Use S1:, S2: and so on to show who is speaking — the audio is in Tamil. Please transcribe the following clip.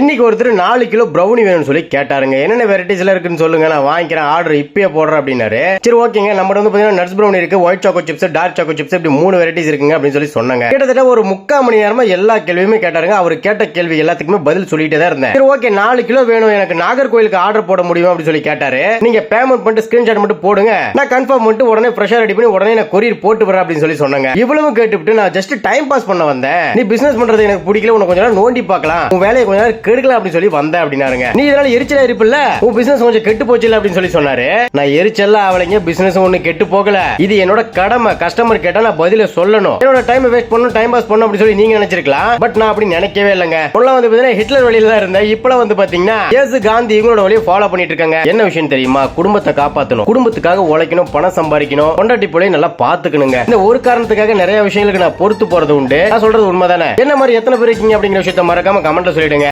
S1: இன்னைக்கு ஒருத்தர் நாலு கிலோ ப்ரௌனி வேணும்னு சொல்லி கேட்டாருங்க. என்னென்ன வெரைட்டிஸ்ல இருக்குன்னு சொல்லுங்க நான் வாங்கிக்கிறேன் ஆர்டர் இப்பயே போடுறேன் அப்படின்னாரு. சரி ஓகேங்க நம்ம வந்து பாத்தீங்கன்னா நட்ஸ் ப்ரௌனி இருக்கு white choco chips dark choco chips இப்படி மூணு வெரைட்டிஸ் இருக்குங்க அப்படின்னு சொல்லி சொன்னாங்க. கிட்டத்தட்ட ஒரு முக்கால் மணி நேரமா எல்லா கேள்வியுமே கேட்டாருங்க. அவர் கேட்ட கேள்வி எல்லாத்துக்குமே பதில் சொல்லிட்டே தான் இருந்தேன். சரி ஓகே நாலு கிலோ வேணும். எனக்கு நாகர்கோயிலுக்கு ஆர்டர் போட முடியும் அப்படின்னு சொல்லி கேட்டாரு. நீங்க பேமெண்ட் பண்ணிட்டு ஸ்கிரீன்ஷாட் மட்டும் போடுங்க. நான் கன்ஃபார்ம் பண்ணிட்டு உடனே ஃப்ரெஷ்ஷா ரெடி பண்ணி உடனே நான் கொரியர் போட்டு வரேன் அப்படின்னு சொல்லி சொன்னாங்க. இவ்வளவு கேட்டுவிட்டு நான் ஜஸ்ட் டைம் பாஸ் பண்ண வந்தேன். நீ பிசினஸ் பண்றது எனக்கு பிடிக்கல. உனக்கு கொஞ்ச நேரம் நோண்டி பார்க்கலாம். உன் வேலையை கொஞ்ச நேரம் கெடுக்கலாம் அப்படின்னு சொல்லி வந்தேன் அப்படின்னாருங்க. நீ இதனால எரிச்சலா இருப்பில்ல? உன் பிசினஸ் கொஞ்சம் கெட்டு போச்சு அப்படின்னு சொல்லி சொன்னாரு. நான் எரிச்சல்ல அவளைங்க பிசினஸ் ஒண்ணு கெட்டு போகல. இது என்னோட கடமை. கஸ்டமர் கேட்டா நான் பதில சொல்லணும். என்னோட டைம் வேஸ்ட் பண்ணணும் டைம் பாஸ் பண்ணணும் அப்படின்னு சொல்லி நீங்க நினைச்சிருக்கலாம். பட் நான் அப்படி நினைக்கவே இல்லைங்க. முன்ன வந்து பாத்தீங்கன்னா ஹிட்லர் வழியில தான் இருந்தேன். இப்பலாம் வந்து பாத்தீங்கன்னா ஏசு காந்தி இவங்களோட வழியை ஃபாலோ பண்ணிட்டு இருக்காங்க என்ன விஷயம் தெரியுமா? குடும்பத்தை காப்பாத்தணும். குடும்பத்துக்காக உழைக்கணும் பணம் சம்பாதிக்கணும். கொண்டாட்டி போல நல்லா பாத்துக்கணுங்க இந்த ஒரு காரணத்துக்காக நிறைய விஷயங்களுக்கு நான் பொறுத்து போறது உண்டு. நான் சொல்றது உண்மைதானே? என்ன மாதிரி எத்தனை பேர் இருக்கீங்க அப்படிங்கிற விஷயத்த மறக்காம கமெண்ட்ல சொல்லிடுங்க.